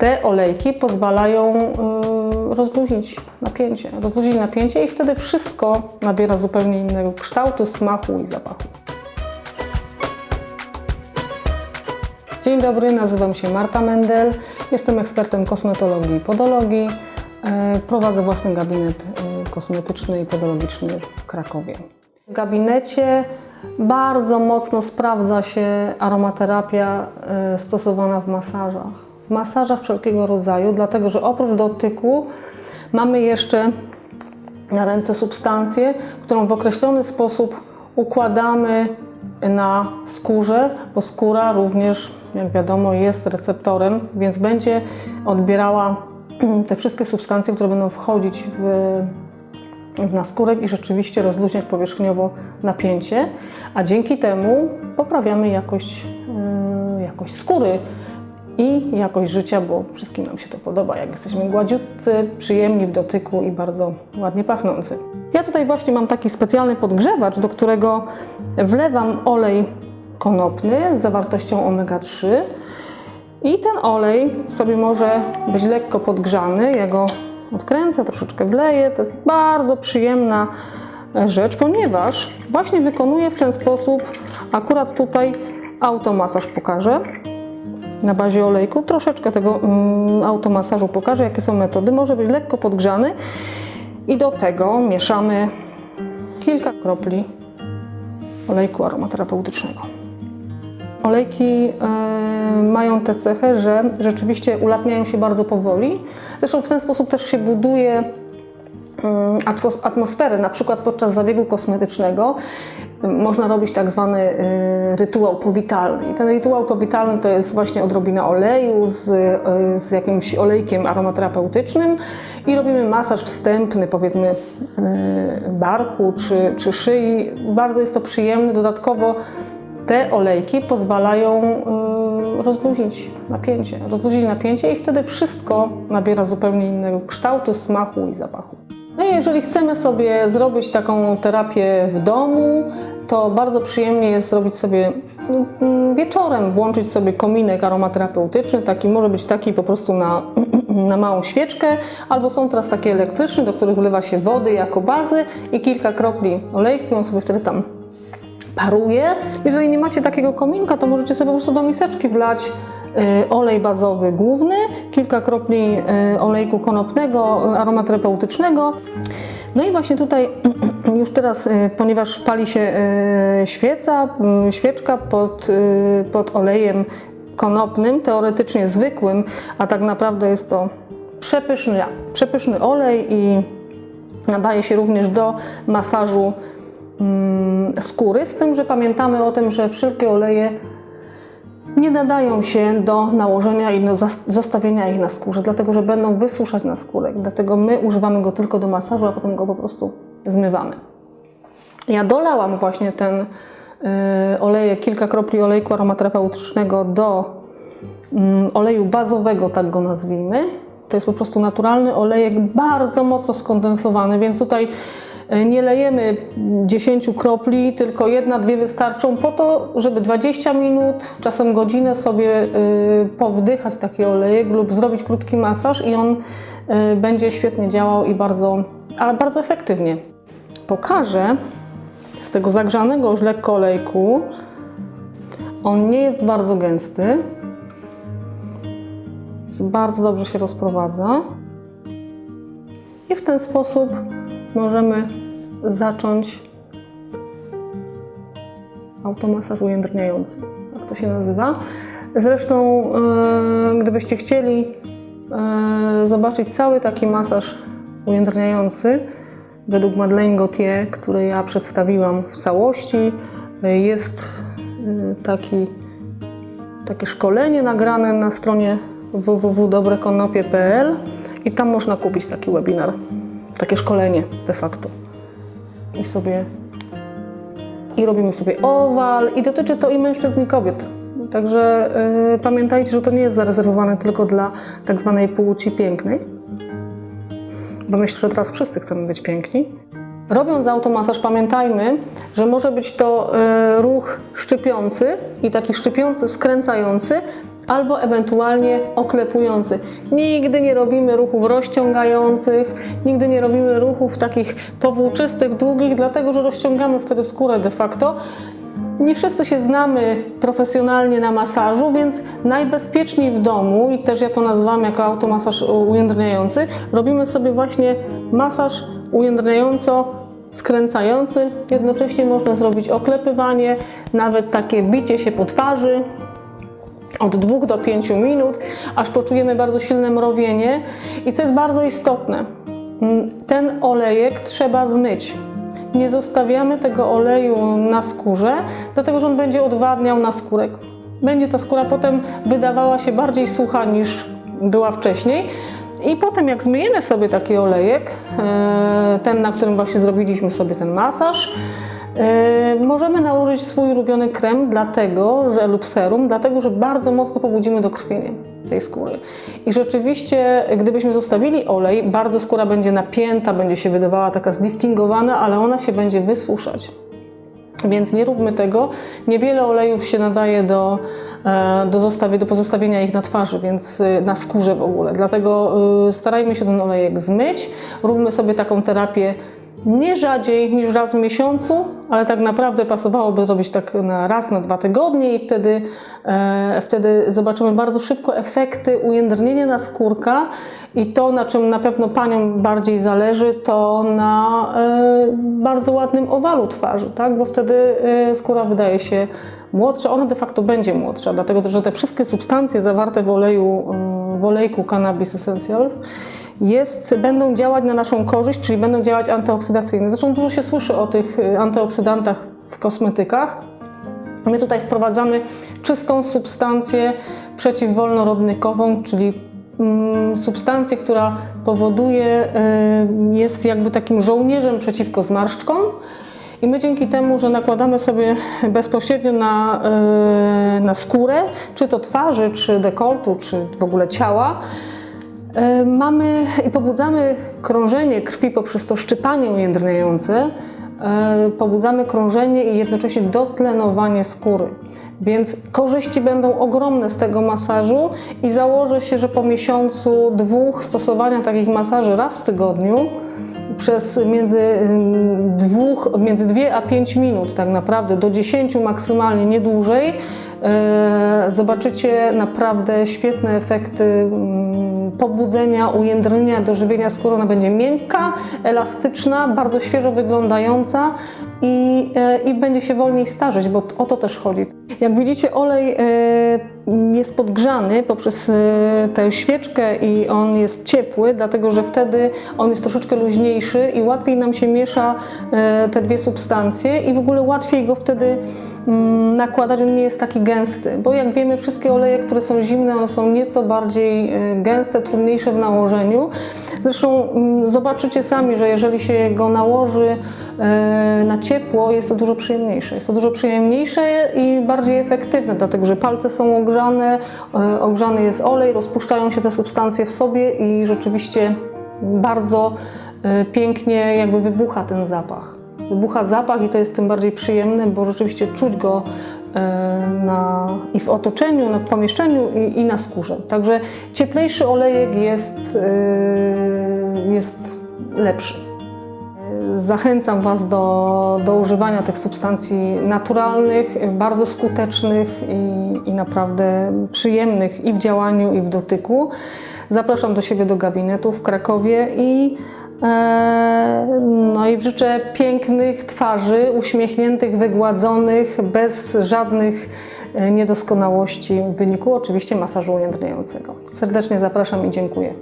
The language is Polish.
Te olejki pozwalają y, rozluźnić napięcie, rozluźnić napięcie i wtedy wszystko nabiera zupełnie innego kształtu, smaku i zapachu. Dzień dobry, nazywam się Marta Mendel, jestem ekspertem kosmetologii i podologii. E, Prowadzę własny gabinet e, kosmetyczny i podologiczny w Krakowie. W gabinecie bardzo mocno sprawdza się aromaterapia stosowana w masażach. Masażach wszelkiego rodzaju, dlatego że oprócz dotyku mamy jeszcze na ręce substancję, którą w określony sposób układamy na skórze, bo skóra również, jak wiadomo, jest receptorem, więc będzie odbierała te wszystkie substancje, które będą wchodzić w, w naskórek i rzeczywiście rozluźniać powierzchniowo napięcie, a dzięki temu poprawiamy jakość, yy, jakość skóry i jakość życia, bo wszystkim nam się to podoba, jak jesteśmy gładziutcy, przyjemni w dotyku i bardzo ładnie pachnący. Ja tutaj właśnie mam taki specjalny podgrzewacz, do którego wlewam olej konopny z zawartością omega-3 i ten olej sobie może być lekko podgrzany. Ja go odkręcę, troszeczkę wleję. To jest bardzo przyjemna rzecz, ponieważ właśnie wykonuję w ten sposób, akurat tutaj automasaż pokażę na bazie olejku. Troszeczkę tego mm, automasażu pokażę, jakie są metody. Może być lekko podgrzany i do tego mieszamy kilka kropli olejku aromaterapeutycznego. Olejki e, mają tę cechę, że rzeczywiście ulatniają się bardzo powoli. Zresztą w ten sposób też się buduje atmosferę, na przykład podczas zabiegu kosmetycznego mm, można robić tak zwany y, rytuał powitalny. I ten rytuał powitalny to jest właśnie odrobina oleju z, y, z jakimś olejkiem aromaterapeutycznym i robimy masaż wstępny, powiedzmy y, barku czy, czy szyi. Bardzo jest to przyjemne. Dodatkowo te olejki pozwalają rozluźnić napięcie, rozluźnić napięcie i wtedy wszystko nabiera zupełnie innego kształtu, smaku i zapachu. No i jeżeli chcemy sobie zrobić taką terapię w domu, to bardzo przyjemnie jest zrobić sobie mm, wieczorem, włączyć sobie kominek aromaterapeutyczny, taki może być taki po prostu na, na małą świeczkę, albo są teraz takie elektryczne, do których wlewa się wody jako bazy i kilka kropli olejku, on sobie wtedy tam paruje. Jeżeli nie macie takiego kominka, to możecie sobie po prostu do miseczki wlać olej bazowy główny, kilka kropli y, olejku konopnego, y, aromaterapeutycznego. No i właśnie tutaj już teraz, y, ponieważ pali się y, świeca, y, świeczka pod, y, pod olejem konopnym, teoretycznie zwykłym, a tak naprawdę jest to przepyszny, przepyszny olej i nadaje się również do masażu mm, skóry, z tym, że pamiętamy o tym, że wszelkie oleje nie nadają się do nałożenia i do zostawienia ich na skórze, dlatego że będą wysuszać na skórek. Dlatego my używamy go tylko do masażu, a potem go po prostu zmywamy. Ja dolałam właśnie ten y, olejek, kilka kropli olejku aromaterapeutycznego do mm, oleju bazowego, tak go nazwijmy. To jest po prostu naturalny olejek, bardzo mocno skondensowany, więc tutaj nie lejemy 10 kropli, tylko jedna, dwie wystarczą po to, żeby 20 minut, czasem godzinę sobie y, powdychać taki olejek lub zrobić krótki masaż i on y, będzie świetnie działał i bardzo, ale bardzo efektywnie. Pokażę z tego zagrzanego już lekko olejku. On nie jest bardzo gęsty. Bardzo dobrze się rozprowadza. I w ten sposób możemy zacząć automasaż ujędrniający. Tak to się nazywa. Zresztą, e, gdybyście chcieli e, zobaczyć cały taki masaż ujędrniający, według Madeleine Gauthier, który ja przedstawiłam w całości, e, jest taki, takie szkolenie nagrane na stronie www.dobrekonopie.pl i tam można kupić taki webinar, takie szkolenie de facto. I sobie i robimy sobie owal i dotyczy to i mężczyzn i kobiet. Także y, pamiętajcie, że to nie jest zarezerwowane tylko dla tak zwanej płci pięknej, bo myślę, że teraz wszyscy chcemy być piękni. Robiąc automasaż pamiętajmy, że może być to y, ruch szczypiący i taki szczypiący, skręcający, albo ewentualnie oklepujący. Nigdy nie robimy ruchów rozciągających, nigdy nie robimy ruchów takich powłóczystych, długich, dlatego że rozciągamy wtedy skórę de facto. Nie wszyscy się znamy profesjonalnie na masażu, więc najbezpieczniej w domu, i też ja to nazywam jako automasaż ujędrniający, robimy sobie właśnie masaż ujędrniająco skręcający. Jednocześnie można zrobić oklepywanie, nawet takie bicie się po twarzy, od 2 do 5 minut, aż poczujemy bardzo silne mrowienie. I co jest bardzo istotne, ten olejek trzeba zmyć. Nie zostawiamy tego oleju na skórze, dlatego że on będzie odwadniał na skórek. Będzie ta skóra potem wydawała się bardziej sucha niż była wcześniej. I potem jak zmyjemy sobie taki olejek, e, ten na którym właśnie zrobiliśmy sobie ten masaż, e, możemy nałożyć swój ulubiony krem, dlatego, że lub serum, dlatego, że bardzo mocno pobudzimy dokrwienie tej skóry. I rzeczywiście, gdybyśmy zostawili olej, bardzo skóra będzie napięta, będzie się wydawała taka zliftingowana, ale ona się będzie wysuszać. Więc nie róbmy tego. Niewiele olejów się nadaje do, e, do, zostawi, do pozostawienia ich na twarzy, więc e, na skórze w ogóle. Dlatego e, starajmy się ten olejek zmyć. Róbmy sobie taką terapię nie rzadziej niż raz w miesiącu, ale tak naprawdę pasowałoby robić tak na raz na dwa tygodnie i wtedy, e, wtedy zobaczymy bardzo szybko efekty ujędrnienia naskórka i to, na czym na pewno Paniom bardziej zależy, to na e, bardzo ładnym owalu twarzy, tak? bo wtedy e, skóra wydaje się młodsza, ona de facto będzie młodsza, dlatego że te wszystkie substancje zawarte w oleju, w olejku Cannabis Essentials jest, będą działać na naszą korzyść, czyli będą działać antyoksydacyjnie. Zresztą dużo się słyszy o tych y, antyoksydantach w kosmetykach. My tutaj wprowadzamy czystą substancję przeciwwolnorodnykową, czyli mm, substancję, która powoduje, y, jest jakby takim żołnierzem przeciwko zmarszczkom. I my dzięki temu, że nakładamy sobie bezpośrednio na, y, na skórę, czy to twarzy, czy dekoltu, czy w ogóle ciała, Mamy i pobudzamy krążenie krwi poprzez to szczypanie ujędrniające, e, pobudzamy krążenie i jednocześnie dotlenowanie skóry. Więc korzyści będą ogromne z tego masażu i założę się, że po miesiącu, dwóch stosowania takich masaży raz w tygodniu, przez między, ym, dwóch, między 2 a 5 minut tak naprawdę, do 10 maksymalnie, nie dłużej, e, zobaczycie naprawdę świetne efekty mm, pobudzenia, ujędrnienia, dożywienia skóry. Ona będzie miękka, elastyczna, bardzo świeżo wyglądająca i, e, i będzie się wolniej starzeć, bo o to też chodzi. Jak widzicie, olej e, jest podgrzany poprzez e, tę świeczkę i on jest ciepły, dlatego że wtedy on jest troszeczkę luźniejszy i łatwiej nam się miesza te dwie substancje i w ogóle łatwiej go wtedy mm, nakładać, on nie jest taki gęsty, bo jak wiemy wszystkie oleje, które są zimne, one są nieco bardziej e, trudniejsze w nałożeniu. Zresztą mm, zobaczycie sami, że jeżeli się go nałoży e, na ciepło, jest to dużo przyjemniejsze. Jest to dużo przyjemniejsze i bardziej efektywne, dlatego że palce są ogrzane, e, ogrzany jest olej, rozpuszczają się te substancje w sobie i rzeczywiście bardzo e, pięknie jakby wybucha ten zapach. Wybucha zapach i to jest tym bardziej przyjemne, bo rzeczywiście czuć go na, i w otoczeniu, no, w pomieszczeniu i, i na skórze. Także cieplejszy olejek jest, e, jest lepszy. Zachęcam Was do, do używania tych substancji naturalnych, bardzo skutecznych i, i naprawdę przyjemnych i w działaniu, i w dotyku. Zapraszam do siebie do gabinetu w Krakowie i, e, no i życzę pięknych twarzy, uśmiechniętych, wygładzonych, bez żadnych e, niedoskonałości w wyniku oczywiście masażu ujędrniającego. Serdecznie zapraszam i dziękuję.